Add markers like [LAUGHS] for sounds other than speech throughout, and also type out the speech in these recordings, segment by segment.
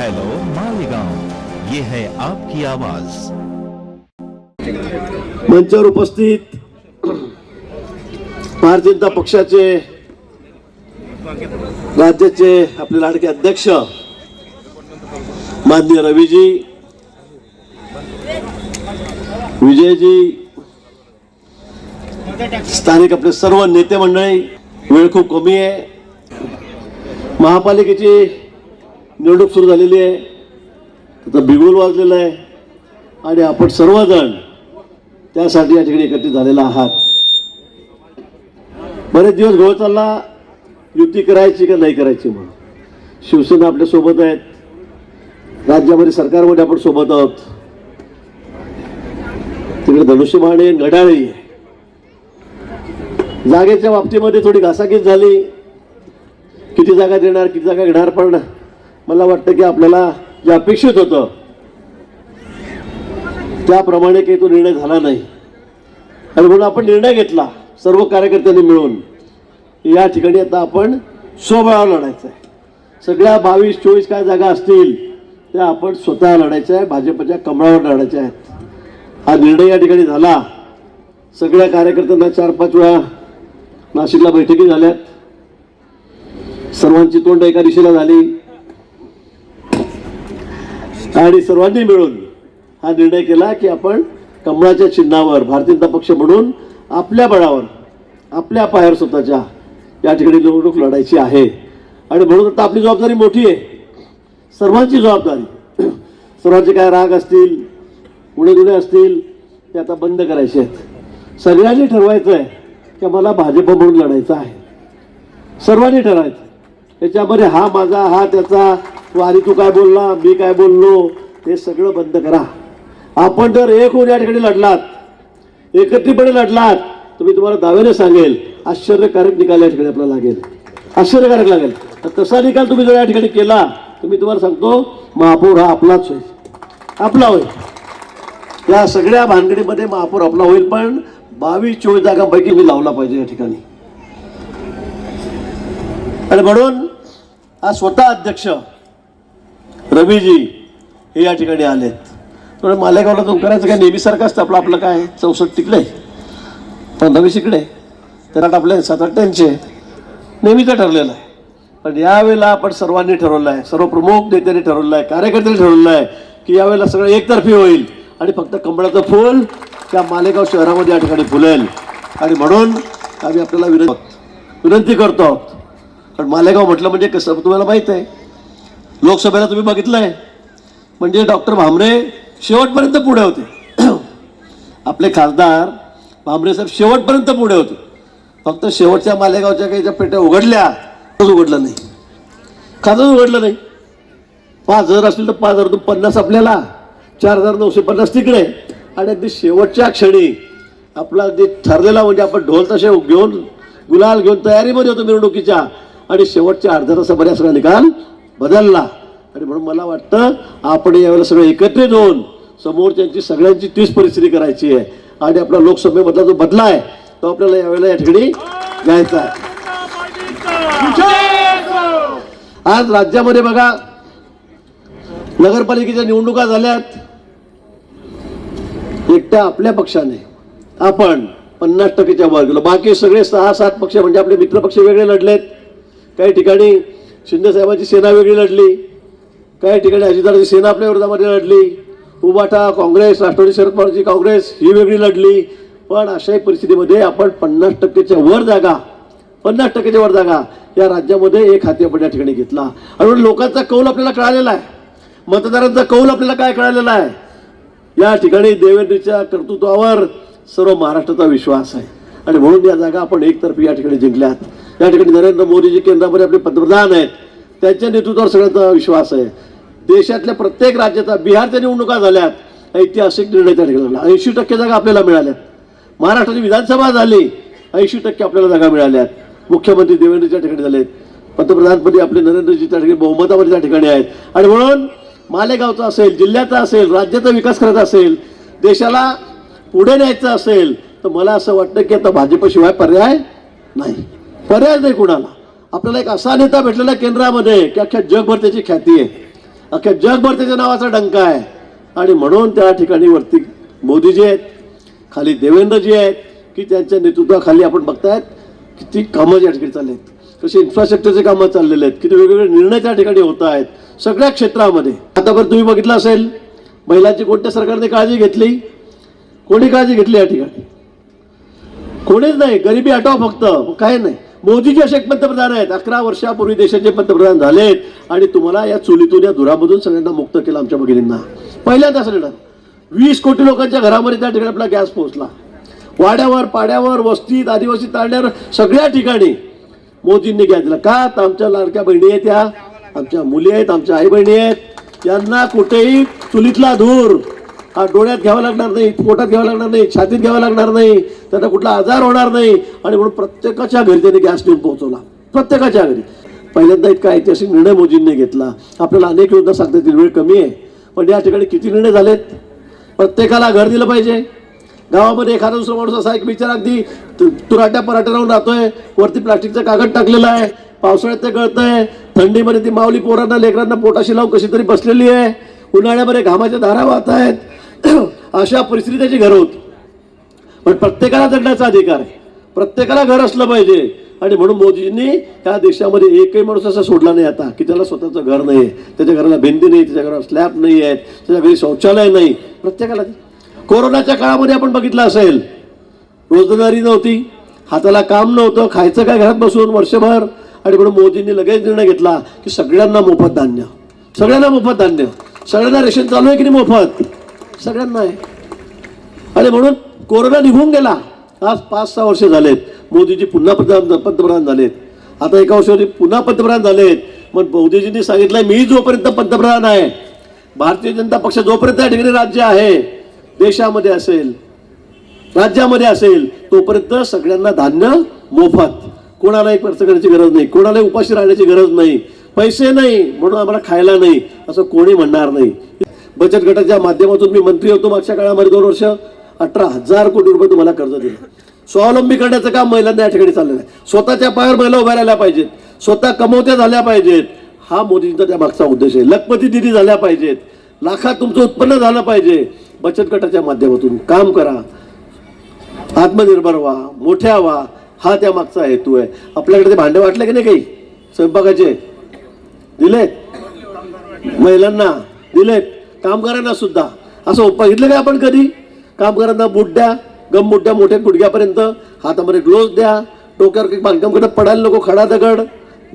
Hello Malegaon. ये है आपकी आवाज। मंचावर उपस्थित भारतीय जनता पक्षाचे राज्याचे आपले लाडके अध्यक्ष माननीय रवीजी विजयजी स्थानिक आपले सर्व नेते मंडळी वेळ खूप कमी आहे. महापालिकेची निवडणूक सुरू झालेली आहे. त्याचा बिगुल वाजलेला आहे. आणि आपण सर्वजण त्यासाठी या ठिकाणी एकत्रित झालेला आहात. बरेच दिवस घोळ चालला युती करायची का नाही करायची म्हणून? शिवसेना आपल्यासोबत आहेत. राज्यामध्ये सरकारमध्ये आपण सोबत आहोत. तिकडे धनुष्यबाण आहे आहे जागेच्या बाबतीमध्ये थोडी घासाघीस झाली. किती जागा देणार किती जागा घेणार पण मला वाटतं की आपल्याला जे अपेक्षित होतं त्याप्रमाणे काही तो निर्णय झाला नाही. आणि म्हणून आपण निर्णय घेतला सर्व कार्यकर्त्यांनी मिळून. या ठिकाणी आता आपण स्वबळावर लढायचं आहे. सगळ्या बावीस चोवीस काय जागा असतील त्या आपण स्वतः लढायच्या आहे भाजपच्या कमळावर लढायच्या आहेत. हा निर्णय या ठिकाणी झाला. सगळ्या कार्यकर्त्यांना चार पाच वेळा नाशिकला बैठकी झाल्यात. सर्वांची तोंड एका दिशेला झाली. आणि सर्वांनी मिळून हा निर्णय केला की आपण कमळाच्या चिन्हावर भारतीय जनता पक्ष म्हणून आपल्या बळावर आपल्या पायावर स्वतःच्या या ठिकाणी निवडणूक लढायची आहे. आणि म्हणून आता आपली जबाबदारी मोठी आहे. सर्वांची जबाबदारी. सर्वांचे काय राग असतील गुणे गुणे असतील ते आता बंद करायचे आहेत. सगळ्यांनी ठरवायचं आहे की मला भाजप म्हणून लढायचं आहे. सर्वांनी ठरवायचं. त्याच्यामध्ये हा माझा हा त्याचा तू आधी तू काय बोलला मी काय बोललो हे सगळं बंद करा. आपण जर एक होऊन या ठिकाणी लढलात एकत्रितपणे लढलात तर मी तुम्हाला दाव्याने सांगेल आश्चर्यकारक निकाल या ठिकाणी आपल्याला लागेल. आश्चर्यकारक लागेल. तर तसा निकाल तुम्ही जर या ठिकाणी केला तर मी तुम्हाला सांगतो महापौर हा आपलाच होईल. आपला होईल. या सगळ्या भानगडीमध्ये महापौर आपला होईल पण बावीस चोवीस जागांपैकी मी लावला पाहिजे या ठिकाणी. आणि म्हणून हा स्वतः अध्यक्ष रवीजी हे या ठिकाणी आलेत. थोडं मालेगावला तो करायचं काय? नेहमीसारखं असतं. आपलं आपलं काय? चौसष्ट तिकडे पंधरावीस इकडे तर आपले सात आठ त्यांचे नेहमीचं ठरलेलं आहे. पण यावेळेला आपण सर्वांनी ठरवलं आहे. सर्व प्रमुख नेत्यांनी ठरवलं आहे. कार्यकर्त्यांनी ठरवलं आहे की यावेळेला सगळं एकतर्फी होईल. आणि फक्त कमळाचं फूल त्या मालेगाव शहरामध्ये या ठिकाणी फुलेल. आणि म्हणून आम्ही आपल्याला विनंती विनंती करतो आहोत. पण मालेगाव म्हटलं म्हणजे कसं? तुम्हाला माहीत आहे. लोकसभेला तुम्ही बघितलं आहे म्हणजे डॉक्टर भामरे शेवटपर्यंत पुढे होते. [CLEARS THROAT] आपले खासदार भामरे साहेब शेवटपर्यंत पुढे होते. फक्त शेवटच्या मालेगावच्या काही ज्या पेट्या उघडल्या तोच उघडलं नाही. खासच उघडलं नाही. पाच हजार असतील तर पाच हजार पन्नास आपल्याला चार हजार नऊशे पन्नास तिकडे. आणि अगदी शेवटच्या क्षणी आपला जे ठरलेला म्हणजे आपण ढोल तसे घेऊन गुलाल घेऊन तयारीमध्ये होतो मिरवणुकीच्या. आणि शेवटच्या अर्ध्या तासामध्ये सगळा निकाल बदलला. आणि म्हणून मला वाटतं आपण यावेळेला सगळं एकत्रित होऊन समोरच्यांची सगळ्यांची तीच परिस्थिती करायची आहे. आणि आपला लोकसभेमधला जो बदला आहे तो आपल्याला यावेळेला या ठिकाणी घ्यायचा आहे. आज राज्यामध्ये बघा नगरपालिकेच्या निवडणुका झाल्यात. एकट्या आपल्या पक्षाने आपण पन्नास टक्केच्या वर गेलो. बाकी सगळे सहा सात पक्ष म्हणजे आपले मित्रपक्ष वेगळे लढलेत. काही ठिकाणी शिंदे साहेबांची सेना वेगळी लढली काही ठिकाणी अजितदाराची सेना आपल्या विरोधामध्ये लढली उबाटा काँग्रेस राष्ट्रवादी शरद पवारची काँग्रेस ही वेगळी लढली. पण अशाही परिस्थितीमध्ये आपण पन्नास टक्केच्या वर जागा पन्नास टक्केच्या वर जागा या राज्यामध्ये एक हाती आपण या ठिकाणी घेतला. आणि लोकांचा कौल आपल्याला कळालेला आहे. मतदारांचा कौल आपल्याला काय कळालेला आहे? या ठिकाणी देवेंद्रच्या कर्तृत्वावर सर्व महाराष्ट्राचा विश्वास आहे. आणि म्हणून या जागा आपण एकतर्फी या ठिकाणी जिंकल्यात. या ठिकाणी नरेंद्र मोदीजी केंद्रामध्ये आपले पंतप्रधान आहेत. त्यांच्या नेतृत्वावर सगळ्यांचा विश्वास आहे. देशातल्या प्रत्येक राज्याचा बिहारच्या निवडणुका झाल्यात ऐतिहासिक निर्णय त्या ठिकाणी झाला. ऐंशी टक्के जागा आपल्याला मिळाल्यात. महाराष्ट्राची विधानसभा झाली ऐंशी टक्के आपल्याला जागा मिळाल्यात. मुख्यमंत्री देवेंद्रच्या ठिकाणी झालेत. पंतप्रधानपदी आपले नरेंद्रजी त्या ठिकाणी बहुमतामध्ये त्या ठिकाणी आहेत. आणि म्हणून मालेगावचा असेल जिल्ह्याचा असेल राज्याचा विकास करायचा असेल देशाला पुढे न्यायचं असेल तर मला असं वाटतं की आता भाजपशिवाय पर्याय नाही. पर्याय नाही कुणाला. आपल्याला एक असा नेता भेटलेला आहे केंद्रामध्ये की अख्ख्या जगभर त्याची ख्याती आहे. अख्ख्या जगभर त्याच्या नावाचा डंका आहे. आणि म्हणून त्या ठिकाणी वरती मोदीजी आहेत खाली देवेंद्रजी आहेत की त्यांच्या नेतृत्वाखाली आपण बघतायत किती कामं या ठिकाणी चालले आहेत. कसे इन्फ्रास्ट्रक्चरचे कामं चाललेले आहेत किती वेगवेगळे निर्णय त्या ठिकाणी होत आहेत सगळ्या क्षेत्रामध्ये. आतापर्यंत तुम्ही बघितलं असेल महिलांची कोणत्या सरकारने काळजी घेतली? कोणी काळजी घेतली या ठिकाणी? कोणीच नाही गरिबी हटवा फक्त काय नाही. मोदीजी असे एक पंतप्रधान आहेत. अकरा वर्षापूर्वी देशाचे पंतप्रधान झालेत. आणि तुम्हाला या चुलीतून या धुरामधून सगळ्यांना मुक्त केलं आमच्या भगिनींना. पहिल्यांदा सगळ्यांना. वीस कोटी लोकांच्या घरामध्ये त्या ठिकाणी आपला गॅस पोहोचला. वाड्यावर पाड्यावर वस्तीत आदिवासी तांड्यावर सगळ्या ठिकाणी मोदींनी गॅस दिला. का? तर आमच्या लाडक्या बहिणी आहेत या आमच्या मुली आहेत आमच्या आई बहिणी आहेत. यांना कुठेही चुलीतला धूर डोळ्यात घ्यावं लागणार नाही पोटात घ्यावं लागणार नाही छातीत घ्यावं लागणार नाही त्यांना कुठला आजार होणार नाही. आणि म्हणून प्रत्येकाच्या घरी त्यांनी गॅस नेऊन पोहोचवला. प्रत्येकाच्या घरी. पहिल्यांदा इतका ऐतिहासिक निर्णय मोदींनी घेतला. आपल्याला अनेक योजना सांगता येतील वेळ कमी आहे. पण या ठिकाणी किती निर्णय झालेत? प्रत्येकाला घर दिलं पाहिजे. गावामध्ये एखादा दुसरा माणूस असा एक विचार अगदी तु- तुराट्या पराठ्या राहून राहतोय. वरती प्लास्टिकचा कागद टाकलेला आहे. पावसाळ्यात ते गळतंय. थंडीमध्ये ती माऊली पोरांना लेकरांना पोटाशी लावून कशी तरी बसलेली आहे. उन्हाळ्यामध्ये घामाच्या धारा वाहत आहेत. [COUGHS] अशा परिस्थितीत त्याची घर होती. पण प्रत्येकाला जगण्याचा अधिकार आहे. प्रत्येकाला घर असलं पाहिजे. आणि म्हणून मोदींनी त्या देशामध्ये एकही माणूस असा सोडला नाही आता की त्याला स्वतःचं घर नाही आहे त्याच्या घराला भिंती नाही त्याच्या घराला स्लॅब नाही आहेत त्याच्या घरी शौचालय नाही. प्रत्येकाला कोरोनाच्या काळामध्ये आपण बघितलं असेल रोजगारी नव्हती हाताला काम नव्हतं खायचं काय घरात बसून वर्षभर. आणि म्हणून मोदींनी लगेच निर्णय घेतला की सगळ्यांना मोफत धान्य. सगळ्यांना मोफत धान्य. सगळ्यांना रेशन चालू आहे की नाही मोफत? सगळ्यांना आहे. आणि म्हणून कोरोना निघून गेला. आज पाच सहा वर्ष झालेत. मोदीजी पुन्हा पंतप्रधान पंतप्रधान झालेत. आता एका वर्षावरती पुन्हा पंतप्रधान झालेत. मग मोदीजींनी सांगितलंय मी जोपर्यंत पंतप्रधान आहे भारतीय जनता पक्ष जोपर्यंत या ठिकाणी राज्य आहे देशामध्ये असेल राज्यामध्ये असेल तोपर्यंत सगळ्यांना धान्य मोफत. कोणालाही खर्च करण्याची गरज नाही. कोणालाही उपाशी राहण्याची गरज नाही. पैसे नाही म्हणून आम्हाला खायला नाही. असं कोणी म्हणणार नाही. बचत गटाच्या माध्यमातून मी मंत्री होतो मागच्या काळामध्ये दोन वर्ष. अठरा हजार कोटी रुपये तुम्हाला कर्ज दिलं. स्वावलंबी करण्याचं काम महिलांना या ठिकाणी चाललेलं आहे. स्वतःच्या पायावर महिला उभ्या राहिल्या पाहिजेत. स्वतः कमवत्या झाल्या पाहिजेत. हा मोदींचा त्या मागचा उद्देश आहे. लखपती दिदी झाल्या पाहिजेत. लाखात तुमचं उत्पन्न झालं पाहिजे. बचत गटाच्या माध्यमातून काम करा. आत्मनिर्भर व्हा. मोठ्या व्हा. हा त्या मागचा हेतू आहे. आपल्याकडे ते भांडे वाटले की नाही काही? स्वयंपाकाचे? दिलेत? महिलांना? दिलेत? कामगारांना सुद्धा. असं बघितलं काय आपण कधी. कामगारांना बूट द्या. गम मोठ्या मोठ्या गुडघ्यापर्यंत. हातामध्ये ग्लोव्ज द्या. डोक्यावर बांधकाम करत पडायला नको खडा दगड.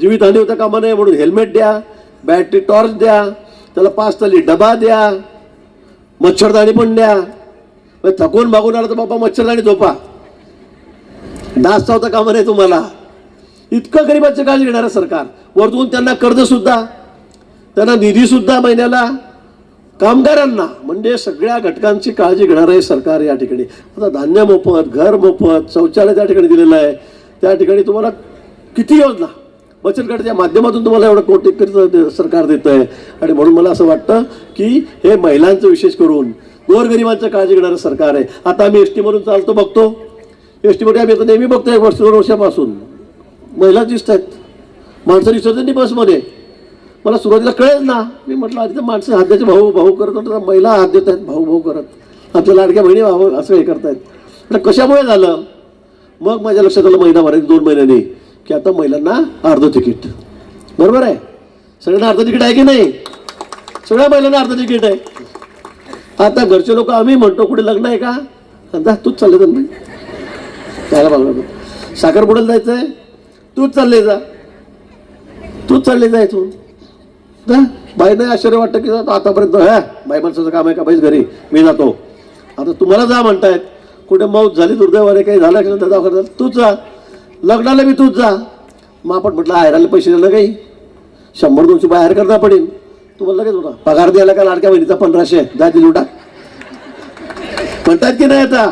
जीवितहानी होता कामा नये म्हणून हेल्मेट द्या. बॅटरी टॉर्च द्या. त्याला पाच तली डबा द्या. मच्छरदाणी पण द्या. मग थकून मागून आला तर बाबा मच्छरदाणी झोपा. डास चावता कामा नाही तुम्हाला. इतकं गरिबाचं काळजी घेणारं सरकार. वरतून त्यांना कर्जसुद्धा त्यांना निधीसुद्धा महिन्याला कामगारांना म्हणजे सगळ्या घटकांची काळजी घेणार आहे सरकार या ठिकाणी. आता धान्य मोफत घर मोफत शौचालय त्या ठिकाणी दिलेलं आहे. त्या ठिकाणी तुम्हाला किती योजना? बचत गटाच्या माध्यमातून तुम्हाला एवढं कोटी सरकार देत आहे. आणि म्हणून मला असं वाटतं की हे महिलांचं विशेष करून गोरगरिबांचं काळजी घेणारं सरकार आहे. आता आम्ही एस टीमधून चालतो बघतो. एस टीमध्ये आम्ही नेहमी बघतो एक वर्ष दोन वर्षापासून. महिला दिसत आहेत. माणसं दिसत नाही बसमध्ये. मला सुरुवातीला कळेल ना. मी म्हटलं आधी तर माणसं हाताचे भाऊ भाऊ करत होतं महिला हात देत आहेत भाऊ भाऊ करत. आमच्या लाडक्या बहिणी भाऊ असं हे करतायत. म्हटलं कशामुळे झालं? मग माझ्या लक्षात आलं महिनाभर एक दोन महिन्यांनी की आता महिलांना अर्ध तिकीट. बरोबर आहे? सगळ्यांना अर्ध तिकीट आहे की नाही? सगळ्या महिलांना अर्ध तिकीट आहे. आता घरचे लोक आम्ही म्हणतो कुठे लग्न आहे का? जा तूच चालले तर नाही त्याला बघा साखरपुड्याला जायचं आहे तूच चालले जा. तूच चालले जा इथून बाई नाही आश्चर्य वाटतं की आतापर्यंत ह्या बाई माणसाचं काम आहे का? बाईच घरी मी जातो. आता तुम्हाला जा म्हणतायत. कुठे मौत झाली दुर्दैवाने काही झालं असेल तर तूच जा. लग्नाला मी तूच जा. मग आपण म्हटलं हायराला पैसे दिलं काही? शंभर दोनशे बाहेर करता पडेल. तुम्हाला लगेच होता पगार द्यायला का लाडक्या बहिणीचा पंधराशे? जा दिली उठा म्हणतात की नाही आता?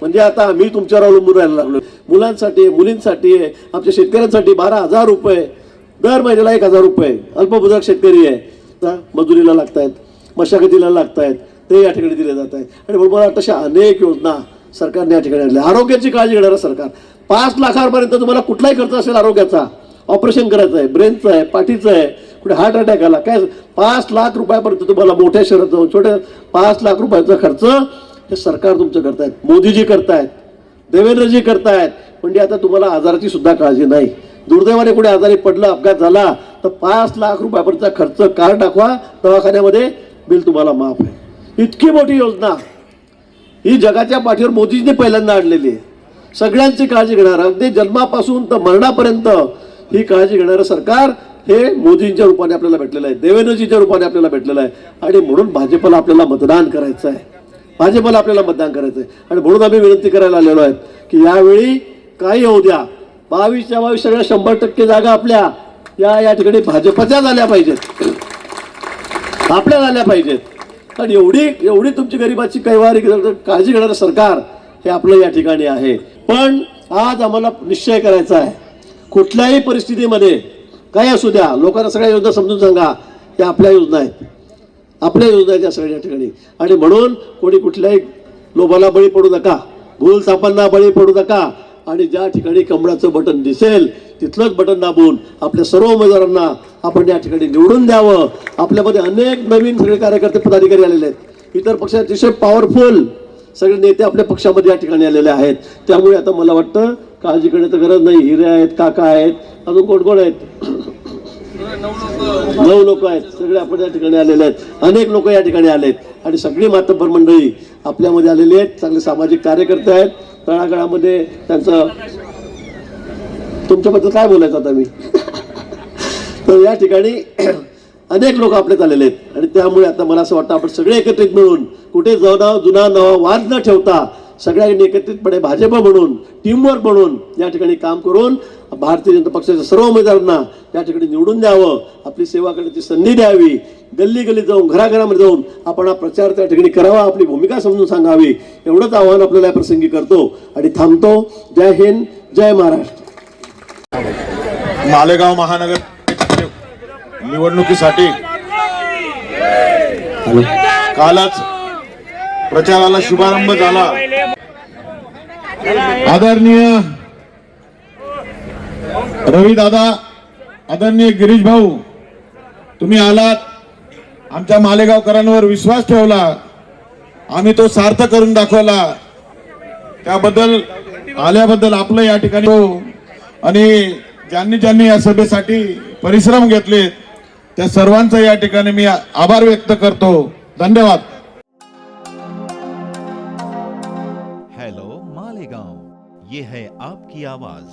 म्हणजे आता आम्ही तुमच्यावर अवलंबून राहायला लागलो मुलांसाठी मुलींसाठी आमच्या शेतकऱ्यांसाठी बारा हजार रुपये दर महिन्याला एक हजार रुपये. अल्पभूधारक शेतकरी आहे. आता मजुरीला लागतायत मशागतीला लागतायत ते या ठिकाणी दिले जात आहेत आणि म्हणून मला अनेक योजना सरकारने या ठिकाणी आणल्या. आरोग्याची काळजी घेणारं सरकार. पाच लाखापर्यंत तुम्हाला कुठलाही खर्च असेल आरोग्याचा. ऑपरेशन करायचं आहे ब्रेनचं आहे पाठीचं आहे कुठे हार्ट अटॅक आला काय पाच लाख रुपयापर्यंत तुम्हाला मोठ्या शहरात जाऊन छोट्या पाच लाख रुपयाचा खर्च हे सरकार तुमचं करतायत. मोदीजी करतायत. देवेंद्रजी करतायत. म्हणजे आता तुम्हाला आजाराची सुद्धा काळजी नाही. दुर्दैवाने कुठे आजारी पडलं अपघात झाला तर पाच लाख रुपयापर्यंतचा खर्च कार दाखवा दवाखान्यामध्ये बिल तुम्हाला माफ आहे. इतकी मोठी योजना. ही जगाच्या पाठीवर मोदीजीने पहिल्यांदा आणलेली आहे. सगळ्यांची काळजी घेणार अगदी जन्मापासून तर मरणापर्यंत ही काळजी घेणारं सरकार हे मोदींच्या रूपाने आपल्याला भेटलेलं आहे देवेंद्रजीच्या रूपाने आपल्याला भेटलेलं आहे. आणि म्हणून भाजपला आपल्याला मतदान करायचं आहे. भाजपला आपल्याला मतदान करायचं आहे. आणि म्हणून आम्ही विनंती करायला आलेलो आहेत की यावेळी काही होऊ द्या. बावीसच्या बावीस सगळ्या शंभर टक्के जागा आपल्या. या या ठिकाणी भाजपच्या झाल्या पाहिजेत. आपल्या झाल्या पाहिजेत. कारण एवढी एवढी तुमची गरिबाची कैवारी काळजी घेणारं सरकार हे आपलं या ठिकाणी आहे. पण आज आम्हाला निश्चय करायचा आहे. कुठल्याही परिस्थितीमध्ये काही असू द्या लोकांना सगळ्या योजना समजून सांगा या आपल्या योजना आहेत. आपल्या योजना आहेत या सगळ्या ठिकाणी. आणि म्हणून कोणी कुठल्याही लोभाला बळी पडू नका. भूल सापांना बळी पडू नका. आणि ज्या ठिकाणी कमळाचं बटन दिसेल तिथलंच बटन दाबून आपल्या सर्व उमेदवारांना आपण या ठिकाणी निवडून द्यावं. आपल्यामध्ये अनेक नवीन सगळे कार्यकर्ते पदाधिकारी आलेले आहेत. इतर पक्ष अतिशय पॉवरफुल सगळे नेते आपल्या पक्षामध्ये या ठिकाणी आलेले आहेत. त्यामुळे आता मला वाटतं काळजी करण्याची गरज नाही. हिरे आहेत काका आहेत अजून कोण कोण आहेत? नऊ लोक आहेत. सगळे आपण या ठिकाणी आलेले आहेत. अनेक लोक या ठिकाणी आलेत. आणि सगळी मातब्बर मंडळी आपल्यामध्ये आलेली आहेत. चांगले सामाजिक कार्यकर्ते आहेत. तळागाळामध्ये त्यांचं तुमच्याबद्दल काय बोलायचं आता मी? [LAUGHS] तर या ठिकाणी अनेक लोक आपल्यात आलेले आहेत. आणि त्यामुळे आता मला असं वाटतं आपण सगळे एकत्रित मिळून कुठे जुना जुना नवा वाद न ठेवता सगळ्यांनी एकत्रितपणे भाजप म्हणून टीमवर्क म्हणून या ठिकाणी काम करून भारतीय जनता पक्षाच्या सर्व उमेदवारांना या ठिकाणी निवडून द्यावं आपली सेवा करण्याची संधी द्यावी गल्ली गल्ली जाऊन घराघरामध्ये जाऊन आपण हा प्रचार त्या ठिकाणी करावा आपली भूमिका समजून सांगावी एवढंच आव्हान आपल्याला या प्रसंगी करतो आणि थांबतो. जय हिंद जय महाराष्ट्र. मालेगाव महानगर निवडणुकीसाठी कालच प्रचाराला शुभारंभ झाला. आदरणीय रवी दादा आदरणीय गिरीश भाऊ तुम्ही आलात. आमच्या मालेगावकरांवर विश्वास ठेवला. आम्ही तो सार्थ करून दाखवला. त्याबद्दल आल्याबद्दल आपलं या ठिकाणी हो. आणि ज्यांनी ज्यांनी या सभेसाठी परिश्रम घेतले त्या सर्वांचा या ठिकाणी मी आभार व्यक्त करतो. धन्यवाद. हेलो मालेगांव ये है आपकी आवाज.